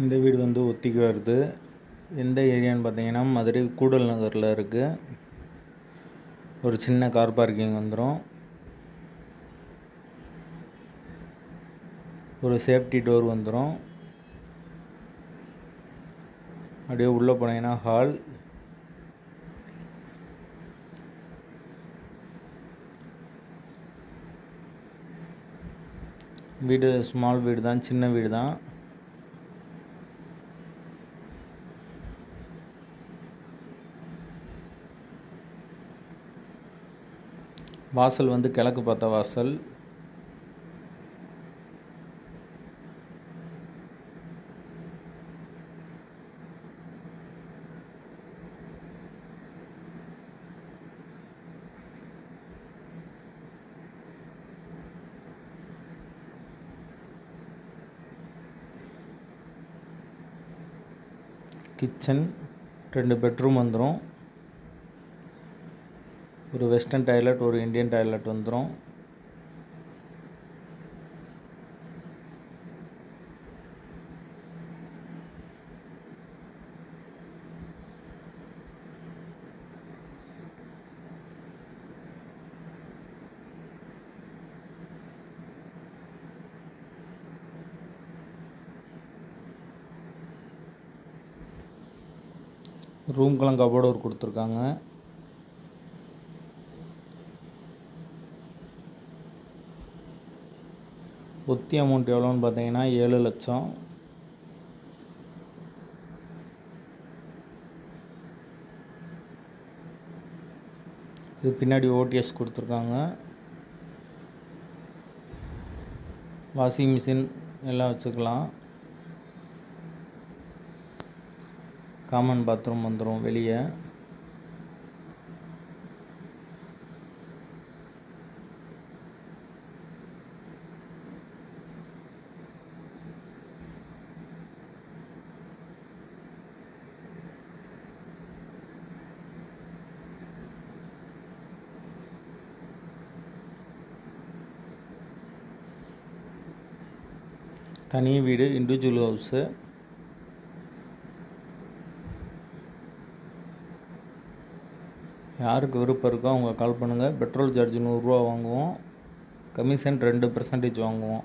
இந்த வீடு வந்து ஒத்திக்கு வருது. எந்த ஏரியான்னு பார்த்தீங்கன்னா மதுரை கூடல் நகரில் இருக்குது ஒரு சின்ன கார் பார்க்கிங் வந்துடும் ஒரு சேஃப்டி டோர் வந்துடும் அப்படியே உள்ளே போனீங்கன்னா ஹால். வீடு ஸ்மால் வீடு தான் சின்ன வீடு தான் வாசல் வந்து கிழக்கு பார்த்த வாசல். கிச்சன் ரெண்டு பெட்ரூம் வந்துடும் ஒரு வெஸ்டர்ன் டாய்லெட் ஒரு இந்தியன் டாய்லெட் வந்துடும் ரூம்க்கெல்லாம் கபோர்டு ஒரு கொடுத்துருக்காங்க. ஒத்தி அமௌண்ட் எவ்வளோன்னு பார்த்தீங்கன்னா ஏழு லட்சம். இது பின்னாடி ஓடிஎஸ் கொடுத்துருக்காங்க. வாஷிங் மிஷின் எல்லாம் வச்சுக்கலாம். காமன் பாத்ரூம் வந்துடும் வெளியே. தனி வீடு இண்டிவிஜுவல் ஹவுஸு யாருக்கு விருப்பம் இருக்கோ அவங்க கால் பண்ணுங்கள் பெட்ரோல் சார்ஜ் நூறுரூவா வாங்குவோம். கமிஷன் ரெண்டு பர்சன்டேஜ் வாங்குவோம்.